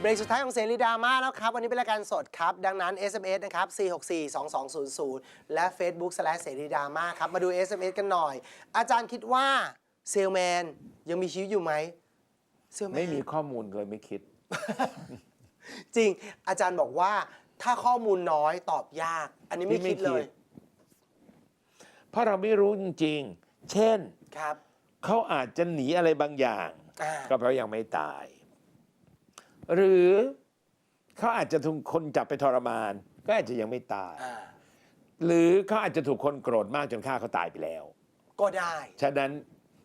เบรกสุดท้ายของเสรีดราม่าแล้วครับ วันนี้เป็นรายการสดครับ ดังนั้น SMS นะครับ 4642200 และ Facebook slash เสรีดราม่าครับ มาดู SMS กันหน่อย อาจารย์คิดว่าเซลแมนยังมีชีวิตอยู่ไหมเซลแมนไม่มีข้อมูลเลยไม่คิด จริงอาจารย์บอกว่าถ้าข้อมูลน้อยตอบยาก อันนี้ไม่พี่ไม่คิดเลยคิดเพราะเราไม่รู้จริง ๆ เช่นครับเขาอาจจะหนีอะไรบางอย่าง อ่า ก็เพราะยังไม่ตาย หรือเขาอาจจะถูกคนจับไปทรมาน ก็อาจจะยังไม่ตาย อ่าหรือเขาอาจจะถูกคนโกรธมากจนฆ่าเขาตายไปแล้ว ก็ได้ ฉะนั้น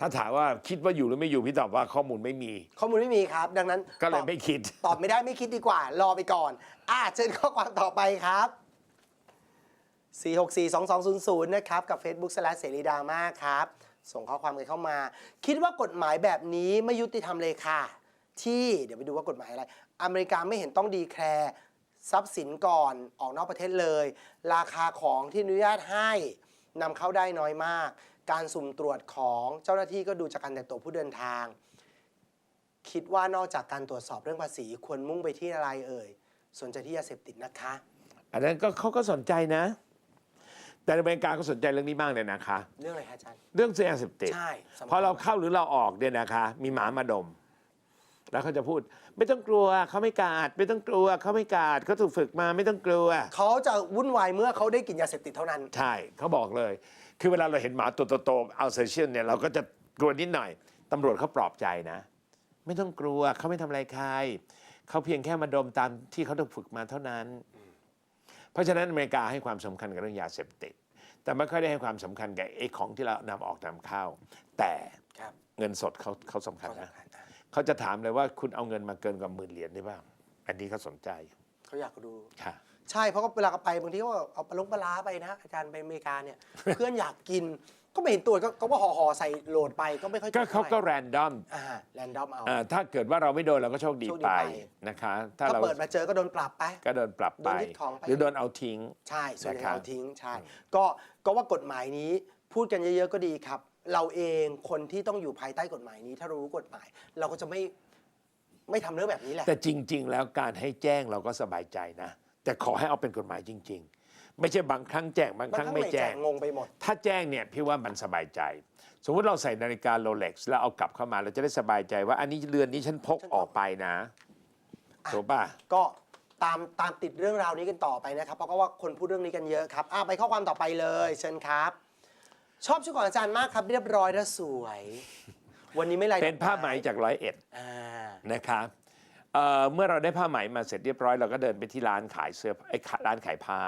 ถ้าถามว่าคิดว่าอยู่หรือไม่อยู่พี่ตอบว่าข้อมูลไม่มี ข้อมูลไม่มีครับ ดังนั้นก็เลตยอบไม่คิด ตอบไม่ได้ไม่คิดดีกว่า รอไปก่อน อ่าเชิญข้อความต่อไปครับ 4642200 นะครับ กับ Facebook สแลเสรีดราม่าครับ ส่งข้อความกันเข้ามา คิดว่ากฎหมายแบบนี้ไม่ยุติธรรมเลยค่ะ ที่เดี๋ยวไปดูว่ากฎหมายอะไร อเมริกาไม่เห็นต้องดีแคลร์ทรัพย์สินก่อนออกนอกประเทศเลย ราคาของที่อนุญาตให้นำเข้าได้น้อยมาก การสุ่มตรวจของเจ้าหน้าที่ก็ดูจากการแต่งตัวผู้เดินทาง คิดว่านอกจากการตรวจสอบเรื่องภาษีควรมุ่งไปที่อะไรเอ่ย สนใจที่ยาเสพติดนะคะ อันนั้นก็เขาก็สนใจนะ แต่อเมริกาก็สนใจเรื่องนี้มากเลยนะคะ เรื่องอะไรคะอาจารย์ เรื่องยาเสพติดใช่สำคัญ พอเราเข้าหรือเราออกเนี่ยนะคะ มีหมามาดม แล้วเขาจะพูด ไม่ต้องกลัวเขาไม่กาด ไม่ต้องกลัวเขาไม่กาดเขาถูกฝึกมาไม่ต้องกลัว เขาจะวุ่นวายเมื่อเขาได้กินยาเสพติดเท่านั้น ใช่เขาบอกเลย คือเวลาเราเห็นหมาตัวโตๆเอาเซเชียนเนี่ยเราก็จะกลัวนิดหน่อยตำรวจเขาปลอบใจนะ ไม่ต้องกลัวเขาไม่ทำอะไรใครเขาเพียงแค่มาดมตามที่เขาถูกฝึกมาเท่านั้น เพราะฉะนั้นอเมริกาให้ความสำคัญกับเรื่องยาเสพติด แต่ไม่ค่อยได้ให้ความสำคัญกับไอ้ของที่เรานำออกนำเข้า แต่ครับ เงินสดเขาเขาสำคัญเขานะสำคัญอะ เขาจะถามเลยว่าคุณเอาเงินมาเกินกว่าหมื่นเหรียญได้บ้างอันนี้เขาสนใจเขาอยากดู ค่ะ ใช่เพราะก็เวลาเขาไปบางทีก็เอาปลาลงปลาร้าไปนะ อาจารย์ไปอเมริกาเนี่ย เพื่อนอยากกินก็ไม่เห็นตัวจก็ก็ว่าห่อห่อๆใส่โหลดไปก็ไม่ค่อยก็เขาก็แรนดอมอ่าแรนดอมเอา ถ้าเกิดว่าเราไม่โดนเราก็โชคดีโชคดีไปไป นะคะ ถ้าถ้าเราเปิดมาเจอก็โดนปรับไป ก็โดนปรับไป โดนยึดของไป หรือโดนเอาทิ้ง ใช่ส่วนใหญ่นะครับ เอาทิ้งใช่ก็ก็ว่ากฎหมายนี้พูดกันเยอะๆก็ดีครับ เราเองคนที่ต้องอยู่ภายใต้กฎหมายนี้ ถ้าเรารู้กฎหมาย เราก็จะไม่ไม่ทำเรื่องแบบนี้แหละ แต่จริง ๆ แล้วการให้แจ้งเราก็สบายใจนะ แต่ขอให้เอาเป็นกฎหมายจริง ๆ ไม่ใช่บางครั้งแจ้งบางครั้งไม่แจ้ง งงไปหมด ถ้าแจ้งเนี่ยพี่ว่ามันสบายใจ สมมุติเราใส่นาฬิกาโรเล็กซ์แล้วเอากลับเข้ามาเราจะได้สบายใจว่าอันนี้เรือนนี้ฉันพกออกไปนะถูกป่ะ ก็ตามตามติดเรื่องราวนี้กันต่อไปนะครับ เพราะก็ว่าคนพูดเรื่องนี้กันเยอะครับอะไปข้อความต่อไปเลย เชิญครับ ชอบชุดของอาจารย์มากครับ เรียบร้อยและสวย วันนี้ไม่ไรเป็นผ้าไหมจากร้อยเอ็ดอ่านะครับเอ่อเมื่อเราได้ผ้าไหมมาเสร็จเรียบร้อยเราก็เดินไปที่ร้านขายเสื้อไอ้ร้านขายผ้า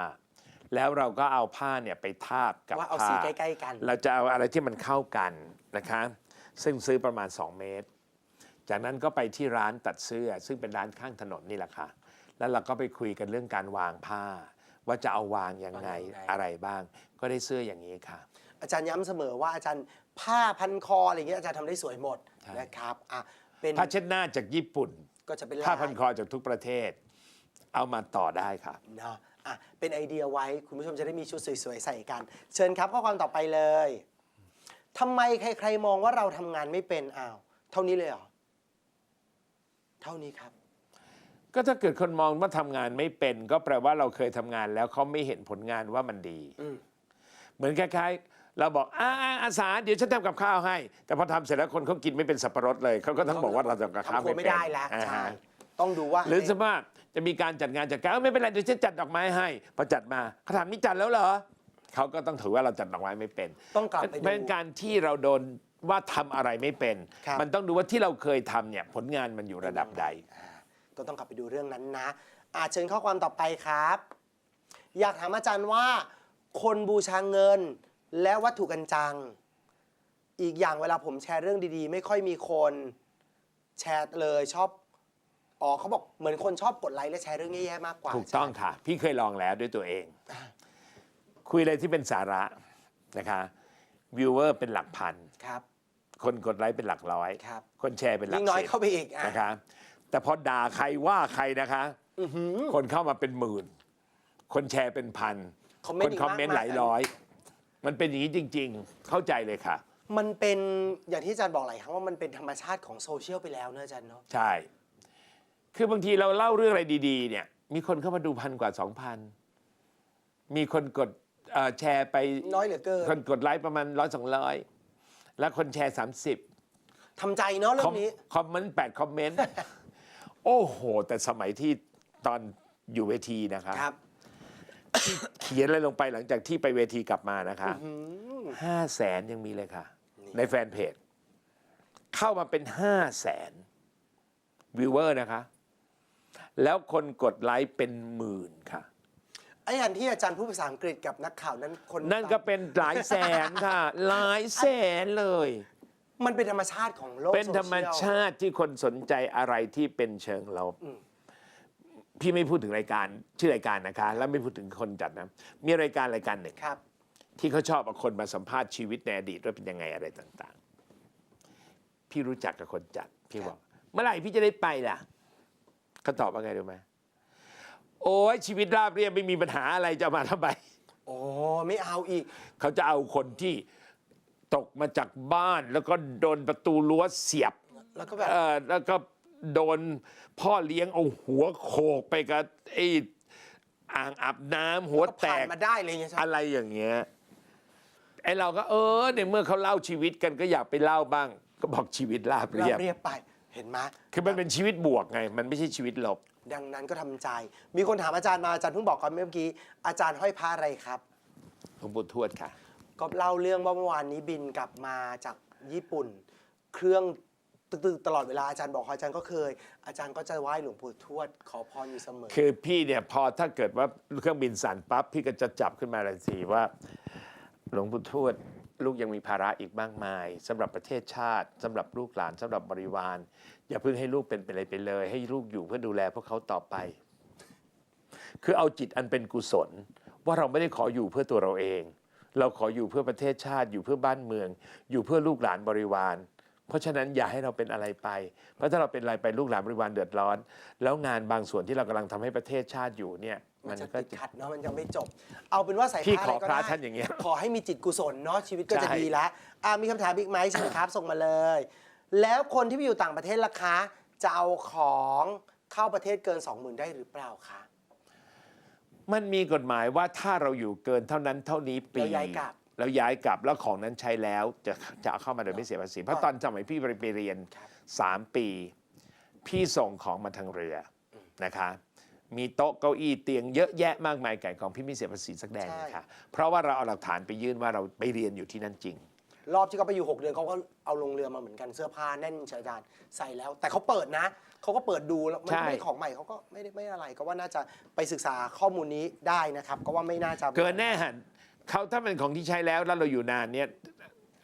แล้วเราก็เอาผ้าเนี่ยไปทาบกับว่าเอาผ้าสีใกล้ๆกันเราจะเอาอะไรที่มันเข้ากันนะคะ ซึ่งซื้อประมาณ 2 เมตร จากนั้นก็ไปที่ร้านตัดเสื้อ ซึ่งเป็นร้านข้างถนนนี่แหละค่ะ แล้วเราก็ไปคุยกันเรื่องการวางผ้า ว่าจะเอาวางยังไงวางยังไงอะไรบ้าง ก็ได้เสื้ออย่างนี้ค่ะ อาจารย์ย้ำเสมอว่าอาจารย์ผ้าพันคออะไรเงี้ยอาจารย์ทำได้สวยหมดใช่นะครับอะเป็นผ้าเช็ดหน้าจากญี่ปุ่น ก็จะเป็นผ้าลายพันคอจากทุกประเทศ เอามาต่อได้ค่ะเนาะอะเป็นไอเดียไว้คุณผู้ชมจะได้มีชุดสวยๆใส่กัน เชิญครับข้อความต่อไปเลยทำไมใครๆมองว่าเราทำงานไม่เป็นอ้าวเท่านี้เลยเหรอเท่านี้ครับ ก็ถ้าเกิดคนมองว่าทำงานไม่เป็น ก็แปลว่าเราเคยทำงานแล้วเขาไม่เห็นผลงานว่ามันดีอืมเหมือนคล้ายๆ เราบอกอาอาอาสาเดี๋ยวฉันทำกับข้าวให้ แต่พอทำเสร็จแล้วคนเขากินไม่เป็นสับปะรดเลยเขาก็ต้องบอกว่าเราทำกับข้าวทำครัวไม่ไม่เป็นได้แล้วอ่าใช่ฮะ ต้องดูว่า หรือสมมติว่าจะมีการจัดงานจัดการเอ้าไม่เป็นไรเดี๋ยวฉันจัดดอกไม้ให้ พอจัดมาเขาถามนี่จัดแล้วเหรอเขาก็ต้องถือว่าเราจัดดอกไม้ไม่เป็นต้องกลับไปดูเป็นการที่เราโดนว่าทำอะไรไม่เป็น ครับ มันต้องดูว่าที่เราเคยทำเนี่ยผลงานมันอยู่ระดับใดอ่าก็ต้องกลับไปดูเรื่องนั้นนะอาเชิญข้อความต่อไปครับ อยากถามอาจารย์ว่า คนบูชาเงิน และวัตถุกันจัง อีกอย่างเวลาผมแชร์เรื่องดีๆ ไม่ค่อยมีคนแชร์เลยชอบอ๋อเขาบอกเหมือนคนชอบกดไลค์และแชร์เรื่องแย่ๆมากกว่าถูกต้องค่ะ พี่เคยลองแล้วด้วยตัวเอง คุยอะไรที่เป็นสาระนะคะวิวเวอร์เป็นหลักพันครับคนกดไลค์เป็นหลักร้อยครับคนแชร์เป็นหลักยิ่งน้อยสิบเข้าไปอีกอะนะคะแต่พอด่าใครว่าใครนะคะอื้อหือคนเข้ามาเป็นหมื่น คนแชร์เป็นพันคอมเมคนนต์อีกคอมเมนต์มากหลายร้อย มันเป็นอย่างนี้จริง ๆ เข้าใจเลยค่ะ มันเป็นอย่างที่อาจารย์บอกหลายครั้งว่ามันเป็นธรรมชาติของโซเชียลไปแล้วเนอะอาจารย์เนาะใช่ คือบางทีเราเล่าเรื่องอะไรดีๆ เนี่ย มีคนเข้ามาดูพันกว่าสองพัน มีคนกดเอ่อแชร์ไป น้อยเหลือเกินคนกดไลค์ประมาณร้อยสองร้อย แล้วคนแชร์สามสิบทำใจเนาะเรื่องนี้ คอมเมนต์แปดคอมเมนต์ โอ้โห แต่สมัยที่ตอนอยู่เวทีนะครับครับ เขียนอะไรลงไปหลังจากที่ไปเวทีกลับมานะคะอืมห้าแสนยังมีเลยค่ะนี่ในแฟนเพจ เข้ามาเป็นห้าแสนวิวเวอร์นะคะ แล้วคนกดไลค์เป็นหมื่นค่ะ ไอ้อันที่อาจารย์พูดภาษาอังกฤษกับนักข่าวนั้นคนนั่นก็เป็นหลายแสนค่ะ หลายแสนเลย มันเป็นธรรมชาติของโลกเป็นธรรมโซชียลชาติที่คนสนใจอะไรที่เป็นเชิงลบอืม พี่ไม่พูดถึงรายการชื่อรายการนะคะ แล้วไม่พูดถึงคนจัดนะ มีรายการรายการหนึ่งครับ ที่เขาชอบเอาคนมาสัมภาษณ์ชีวิตในอดีตว่าเป็นยังไงอะไรต่างๆ พี่รู้จักกับคนจัด พี่บอก เมื่อไหร่พี่จะได้ไปล่ะเขาตอบว่าไงรู้ไหมโอ้ยชีวิตราบเรียบไม่มีปัญหาอะไรจะเอามาทำไมโอ้ไม่เอาอีก เขาจะเอาคนที่ตกมาจากบ้าน แล้วก็โดนประตูรั้วเสียบ แล้วก็แบบเออแล้วก็ โดนพ่อเลี้ยงเอาหัวโขกไปกับไอ้อ่างอาบน้ำหัวก็แตผ่านก มาได้เลยไงใช่ไหมอะไรอย่างเงี้ยไอ้เราก็เออในเมื่อเขาเล่าชีวิตกันก็อยากไปเล่าบ้าง ก็บอกชีวิตราบเราเรียบเรียบไปเห็นไหมคือมันเป็นชีวิตบวกไง มันไม่ใช่ชีวิตลบ ดังนั้นก็ทำใจ มีคนถามอาจารย์มาอาจารย์เพิ่งบอกก่อนเมื่อกี้อาจารย์ห้อยพระอะไรครับ หลวงปู่ทวดค่ะ ก็เล่าเรื่องว่าเมื่อวานนี้บินกลับมาจากญี่ปุ่น เครื่อง ตึกๆตลอดเวลาอาจารย์บอกอาจารย์ก็เคย อาจารย์ก็จะไหว้หลวงปู่ทวดขอพรอยู่เสมอ คือพี่เนี่ยพอถ้าเกิดว่าเครื่องบินสั่นปั๊บพี่ก็จะจับขึ้นมาเลยสิว่า หลวงปู่ทวดลูกยังมีภาระอีกมากมายสำหรับประเทศชาติสำหรับลูกหลานสำหรับบริวาร อย่าเพิ่งให้ลูกเป็นไปเลยไปเลย ให้ลูกอยู่เพื่อดูแลพวกเขาต่อไป คือเอาจิตอันเป็นกุศล ว่าเราไม่ได้ขออยู่เพื่อตัวเราเอง เราขออยู่เพื่อประเทศชาติอยู่เพื่อบ้านเมือง อยู่เพื่อลูกหลานบริวาร เพราะฉะนั้นอย่าให้เราเป็นอะไรไป เพราะถ้าเราเป็นอะไรไปลูกหลานบริวารเดือดร้อน แล้วงานบางส่วนที่เรากำลังทำให้ประเทศชาติอยู่เนี่ย มัมันนจะก็ติดขัดเนาะมันยังไม่จบ เอาเป็นว่าใส่พี่ผ้าขอะไรอก็พระได้ท่านอย่างเงี้ยขอให้มีจิตกุศลเนาะชีวิตก็จะใช่ ดีแล้วอ่ามีคำถามอีกไหมใช่ไหมครับ ส่งมาเลย แล้วคนที่ไปอยู่ต่างประเทศล่ะคะจะเอาของเข้าประเทศเกิน 20,000 ได้หรือเปล่าคะมันมีกฎหมายว่าถ้าเราอยู่เกินเท่านั้นเท่านี้ปีแล้วย้ายกลับ แล้วย้ายกลับแล้วของนั้นใช้แล้วจะจะเอาเข้ามาโดยไม่เสียภาษีเพราะตอนสมัยพี่ไปเรียนครับ3ปี พี่ส่งของมาทางเรือนะคะมีโต๊ะเก้าอี้เตียงเยอะแยะมากมายไก่ของพี่ไม่เสียภาษีสักแดงเลยค่ะเพราะว่าเราเอาหลักฐานไปยื่นว่าเราไปเรียนอยู่ที่นั่นจริง รอบที่เขาไปอยู่ 6 เดือนเขาก็เอาลงเรือมาเหมือนกันเสื้อผ้าแน่นเชียวอาจารย์ใส่แล้ว แต่เขาเปิดนะเขาก็เปิดดูแล้วมันใช่ ไม่ของใหม่เขาก็ไม่ได้ไม่อะไร ก็ว่าน่าจะไปศึกษาข้อมูลนี้ได้นะครับ ก็ว่าไม่น่าจะเกินแน่หัน เขาถ้าเป็นของที่ใช้แล้วแล้วเราอยู่นานเนี่ย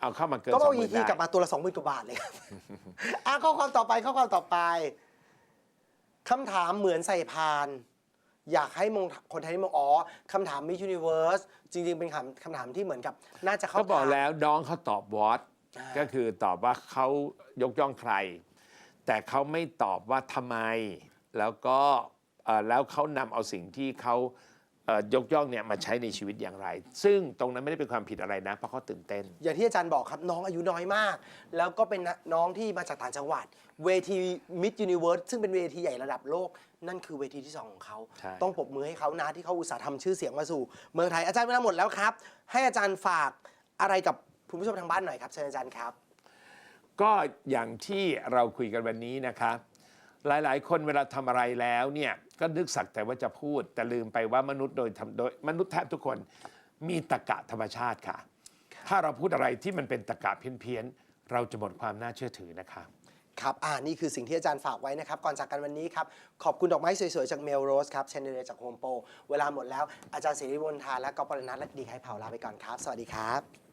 เอาเข้ามาเกินก็สเอาองหอีมื่นทีได้กลับมาตัวละสองหมื่นกว่าบาทเลยครับ อะข้อความต่อไปข้อความต่อไปคำถามเหมือนใส่พาน อยากให้มองคนไทยได้มองอ๋อคำถามมิ s ยูนิเวิร์สจริง ๆ เป็นคำคำถามที่เหมือนกับ น่าจะเข้าเขาบอกทาง แล้วน้องเขาตอบวอตอ่า ก็คือตอบว่าเขายกย่องใคร แต่เขาไม่ตอบว่าทำไม แล้วก็เอ่อแล้วเขานำเอาสิ่งที่เขาเอ่อ ยกย่องเนี่ยมาใช้ในชีวิตอย่างไร ซึ่งตรงนั้นไม่ได้เป็นความผิดอะไรนะ เพราะเขาตื่นเต้น อย่างที่อาจารย์บอกครับน้องอายุน้อยมาก แล้วก็เป็นน้องที่มาจากต่างจังหวัด เวทีมิ s ยูนิเวิร์สซึ่งเป็นเวทีใหญ่ระดับโลก นั่นคือเวทีที่สองของเขา ใช่ ต้องปรบมือให้เขานะที่เขาอุตส่าห์ทำชื่อเสียงมาสู่ เมืองไทยอาจารย์เวลาหมดแล้วครับ ให้อาจารย์ฝากอะไรกับคุณผู้ชมทางบ้านหน่อยครับเชิญอาจารย์ครับ ก็อย่างที่เราคุยกันวันนี้นะคะ หลายๆ คนเวลาทำอะไรแล้วเนี่ยก็นึกสักแต่ว่าจะพูด แต่ลืมไปว่ามนุษย์โดยทำโดยมนุษย์แทบทุกคนมีตรกะธรรมชาติค่ะ ถ้าเราพูดอะไรที่มันเป็นตรกะเพี้ยนๆเราจะหมดความน่าเชื่อถือนะคะครับ อ่า นี่คือสิ่งที่อาจารย์ฝากไว้นะครับ ก่อนจากกันวันนี้ครับ ขอบคุณดอกไม้สวยๆ จากเมลโรสครับ เชนเดอเรจากโฮมโปรเวลาหมดแล้ว อาจารย์เสรีวงศ์ทาและกอล์ฟปรนัทและดีไคเผาลาไปก่อนครับ สวัสดีครับ